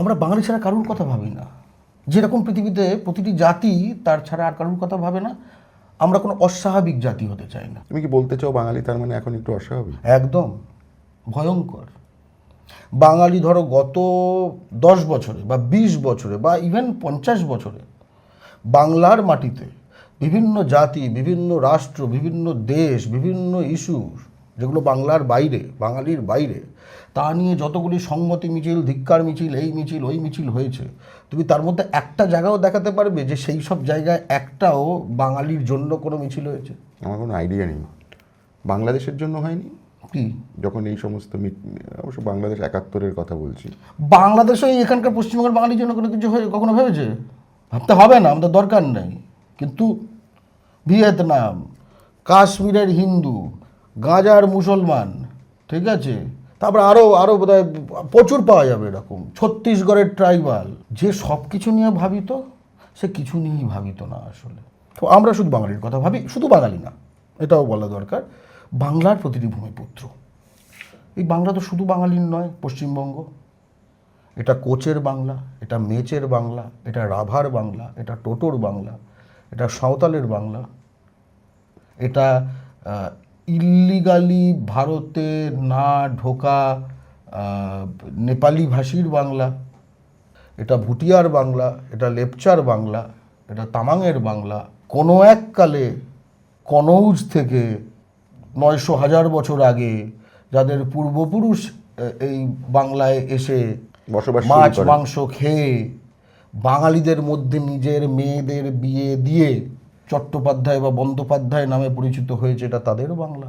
আমরা বাঙালি ছাড়া কারোর কথা ভাবি না। যেরকম পৃথিবীতে প্রতিটি জাতি তার ছাড়া আর কারোর কথা ভাবে না আমরা কোনো অস্বাভাবিক জাতি হতে চাই না। তুমি কি বলতে চাও বাঙালি তার মানে এখন একটু অস্বাভাবিক? একদম। ভয়ঙ্কর। বাঙালি ধরো গত দশ বছরে বা বিশ বছরে বা ইভেন পঞ্চাশ বছরে বাংলার মাটিতে বিভিন্ন জাতি বিভিন্ন রাষ্ট্র বিভিন্ন দেশ বিভিন্ন ইস্যু যেগুলো বাংলার বাইরে বাঙালির বাইরে তা নিয়ে যতগুলি সংহতি মিছিল ধিক্কার মিছিল এই মিছিল ওই মিছিল হয়েছে তুমি তার মধ্যে একটা জায়গাও দেখাতে পারবে যে সেই সব জায়গায় একটাও বাঙালির জন্য কোনো মিছিল হয়েছে? আমার কোনো আইডিয়া নেই বাংলাদেশের জন্য হয়নি? কি? যখন এই সমস্ত অবশ্য বাংলাদেশ একাত্তরের কথা বলছি। বাংলাদেশে এই এখানকার পশ্চিমবঙ্গের বাঙালির জন্য কোনো কিছু হয়ে কখনো ভেবেছে? ভাবতে হবে না আমাদের দরকার নেই। কিন্তু ভিয়েতনাম কাশ্মীরের হিন্দু গাজার মুসলমান, ঠিক আছে? তারপর আরও আরও বোধহয় প্রচুর পাওয়া যাবে এরকম। ছত্তিশগড়ের ট্রাইবাল, যে সব কিছু নিয়ে ভাবিত, সে কিছু নিয়েই ভাবিত না আসলে। তো আমরা শুধু বাঙালির কথা ভাবি, শুধু বাঙালি না, এটাও বলা দরকার। বাংলার প্রতিটি ভূমিপুত্র। এই বাংলা তো শুধু বাঙালির নয়, পশ্চিমবঙ্গ। এটা কোচের বাংলা, এটা মেচের বাংলা, এটা রাভার বাংলা, এটা টোটোর বাংলা, এটা সাঁওতালের বাংলা, এটা ইল্লিগালি ভারতে না ঢোকা নেপালি ভাষীর বাংলা এটা ভুটিয়ার বাংলা এটা লেপচার বাংলা এটা তামাংয়ের বাংলা কোনো এককালে কনৌজ থেকে নয়শো হাজার বছর আগে যাদের পূর্বপুরুষ এই বাংলায় এসে বসবাস মাছ মাংস খেয়ে বাঙালিদের মধ্যে নিজের মেয়েদের বিয়ে দিয়ে চট্টোপাধ্যায় বা বন্দ্যোপাধ্যায় নামে পরিচিত হয়েছে এটা তাদেরও বাংলা।